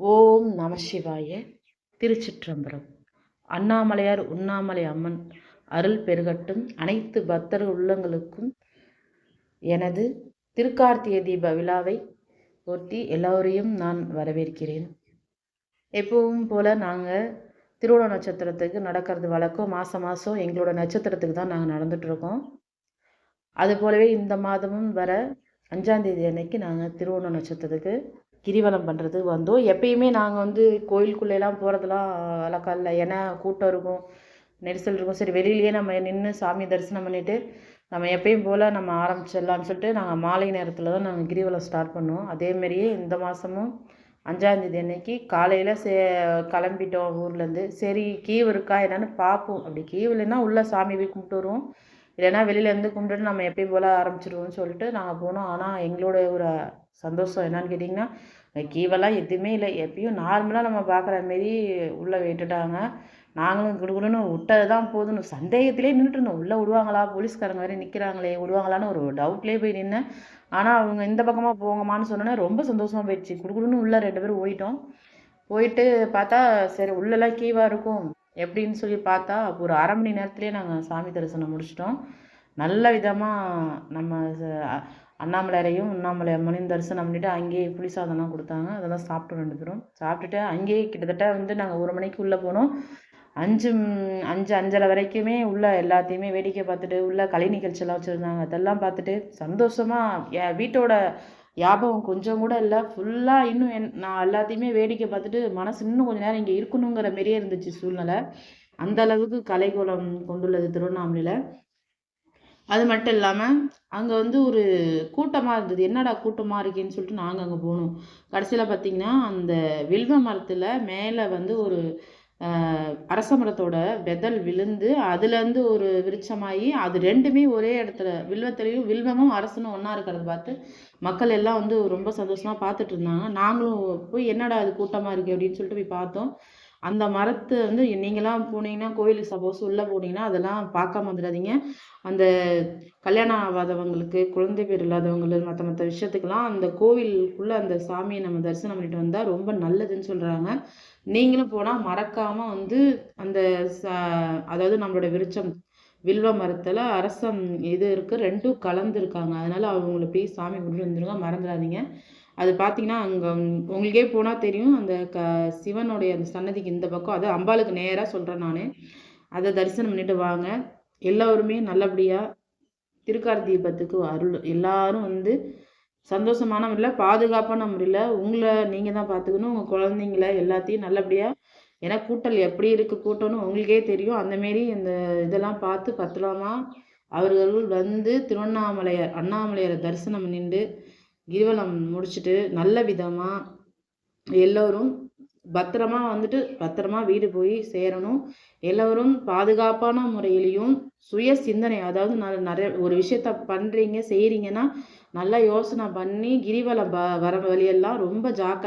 ஓம் நம சிவாய திருச்சிற்றம்பரம் அண்ணாமலையார் உண்ணாமலை அம்மன் அருள் பெருகட்டும். அனைத்து பக்தர் உள்ளங்களுக்கும் எனது திருக்கார்த்திகை தீப விழாவை ஒட்டி எல்லோரையும் நான் வரவேற்கிறேன். எப்பவும் போல் நாங்கள் திருவோண நட்சத்திரத்துக்கு நடக்கிறது வழக்கம். மாதம் மாதம் எங்களோட நட்சத்திரத்துக்கு தான் நாங்கள் நடந்துகிட்ருக்கோம். அது போலவே இந்த மாதமும் வர அஞ்சாந்தேதி அன்னைக்கு நாங்கள் திருவோண நட்சத்திரத்துக்கு கிரிவலம் பண்ணுறது வந்தோம். எப்பயுமே நாங்கள் வந்து கோயிலுக்குள்ளேலாம் போகிறதுலாம் வழக்கம் இல்லை. ஏன்னா கூட்டம் இருக்கும் நெரிசல் இருக்கும். சரி வெளியிலேயே நம்ம நின்று சாமி தரிசனம் பண்ணிவிட்டு நம்ம எப்பயும் போல் நம்ம ஆரம்பிச்சிடலான்னு சொல்லிட்டு நாங்கள் மாலை நேரத்தில் தான் நாங்கள் கிரிவலம் ஸ்டார்ட் பண்ணுவோம் அதேமாரியே இந்த மாதமும் அஞ்சாந்தேதி அன்னைக்கு காலையில் சே கிளம்பிட்டோம் ஊர்லேருந்து சரி கீவு இருக்கா என்னென்னு பார்ப்போம். அப்படி கீவு இல்லைன்னா உள்ளே சாமி போய் கும்பிட்டு வருவோம். இல்லைன்னா வெளியிலேருந்து கும்பிட்டுட்டு நம்ம எப்பயும் போல ஆரம்பிச்சிருவோம்னு சொல்லிட்டு நாங்கள் போனோம். ஆனால் எங்களோட ஒரு சந்தோஷம் என்னன்னு கேட்டிங்கன்னா கீவெல்லாம் எதுவுமே இல்லை. எப்பயும் நார்மலாக நம்ம பார்க்குற மாரி உள்ளே விட்டுட்டாங்க. நாங்களும் குடுகுடுன்னு விட்டது தான் போதும்னு சந்தேகத்திலே நின்றுட்டு இருந்தோம். உள்ளே விடுவாங்களா? போலீஸ்காரங்க வேறு நிற்கிறாங்களே விடுவாங்களான்னு ஒரு டவுட்லேயே போய் நின்னேன். ஆனால் அவங்க இந்த பக்கமாக போங்கம்மான்னு சொன்னோன்னே ரொம்ப சந்தோஷமாக போயிடுச்சு. குடுகுடுன்னு உள்ளே ரெண்டு பேரும் ஓடிட்டோம். போயிட்டு பார்த்தா சரி உள்ளெல்லாம் கீவாக இருக்கும். எப்படின்னு சொல்லி பார்த்தா ஒரு அரை மணி நேரத்துலேயே நாங்கள் சாமி தரிசனம் முடிச்சிட்டோம். நல்ல விதமாக நம்ம அண்ணாமலையாரையும் உண்ணாமலை அம்மனையும் தரிசனம் பண்ணிவிட்டு அங்கேயே புளி சாதம்லாம் கொடுத்தாங்க. அதெல்லாம் சாப்பிட்டோம் ரெண்டு பேரும் சாப்பிட்டுட்டு அங்கேயே கிட்டத்தட்ட வந்து நாங்கள் ஒரு மணிக்கு உள்ளே போனோம். அஞ்சு அஞ்சு அஞ்சரை வரைக்குமே உள்ள எல்லாத்தையுமே வேடிக்கை பார்த்துட்டு உள்ள கலை நிகழ்ச்சியெல்லாம் வச்சுருந்தாங்க. அதெல்லாம் பார்த்துட்டு சந்தோஷமாக என் வீட்டோட ஞாபகம் கொஞ்சம் கூட இல்லை. ஃபுல்லாக இன்னும் என் நான் எல்லாத்தையுமே வேடிக்கை பார்த்துட்டு மனசு இன்னும் கொஞ்சம் நேரம் இங்கே இருக்கணுங்கிற மாரியே இருந்துச்சு சூழ்நிலை. அந்த அளவுக்கு கலைகோலம் கொண்டுள்ளது திருவண்ணாமலையில். அது மட்டும் இல்லாமல் அங்கே வந்து ஒரு கூட்டமாக இருந்தது. என்னடா கூட்டமாக இருக்கேன்னு சொல்லிட்டு நாங்கள் அங்கே போனோம். கடைசியில் பார்த்திங்கன்னா அந்த வில்வ மரத்தில் மேலே வந்து ஒரு அரச மரத்தோட வெதல் விழுந்து அதுலேருந்து ஒரு விருட்சமாகி அது ரெண்டுமே ஒரே இடத்துல வில்வத்திலையும் வில்வமும் அரசனும் ஒன்றா இருக்கிறத பார்த்து மக்கள் எல்லாம் வந்து ரொம்ப சந்தோஷமாக பார்த்துட்டு இருந்தாங்க. நாங்களும் போய் என்னடா அது கூட்டமாக இருக்குது அப்படின்னு சொல்லிட்டு போய் பார்த்தோம். அந்த மரத்தை வந்து நீங்களாம் போனீங்கன்னா கோயிலுக்கு சப்போஸ் உள்ளே போனீங்கன்னா அதெல்லாம் பார்க்காம வந்துடாதீங்க. அந்த கல்யாணம் ஆகாதவங்களுக்கு குழந்தை பேர் இல்லாதவங்களுக்கு மற்ற மற்ற விஷயத்துக்கெல்லாம் அந்த கோவிலுக்குள்ளே அந்த சாமியை நம்ம தரிசனம் பண்ணிட்டு வந்தால் ரொம்ப நல்லதுன்னு சொல்கிறாங்க நீங்களும் போனால் மறக்காமல் வந்து அந்த அதாவது நம்மளோட விருச்சம் வில்வ மரத்தில் அரசம் இது இருக்குது ரெண்டும் கலந்துருக்காங்க. அதனால் அவங்கள போய் சாமி கும்பிட்டு வந்துடுங்க மறந்துடாதீங்க. அது பார்த்தீங்கன்னா அங்கே உங்களுக்கே போனால் தெரியும். அந்த க சிவனுடைய அந்த சன்னதிக்கு இந்த பக்கம் அது அம்பாளுக்கு நேராக சொல்கிறேன் நான். அதை தரிசனம் பண்ணிட்டு வாங்க. எல்லோருமே நல்லபடியாக திருக்கார் தீபத்துக்கு அருள். எல்லாரும் வந்து சந்தோஷமான முறையில் பாதுகாப்பான முறையில் உங்களை நீங்கள் தான் பார்த்துக்கணும் உங்கள் குழந்தைங்கள எல்லாத்தையும் நல்லபடியாக ஏன்னா கூட்டல் எப்படி இருக்குது கூட்டம்னு உங்களுக்கே தெரியும். அந்தமாரி இந்த இதெல்லாம் பார்த்து பத்திரமா அவர்கள் வந்து திருவண்ணாமலையார் அண்ணாமலையாரை தரிசனம் நின்று கிரிவலம் முடிச்சுட்டு நல்ல விதமாக எல்லோரும் பத்திரமா வந்துட்டு பத்திரமா வீடு போய் சேரணும். எல்லோரும் பாதுகாப்பான முறையிலையும் சுய சிந்தனை அதாவது நான் நிறைய ஒரு விஷயத்த பண்ணுறீங்க செய்கிறீங்கன்னா நல்லா யோசனை பண்ணி கிரிவலம் வர வழியெல்லாம் ரொம்ப ஜாக்க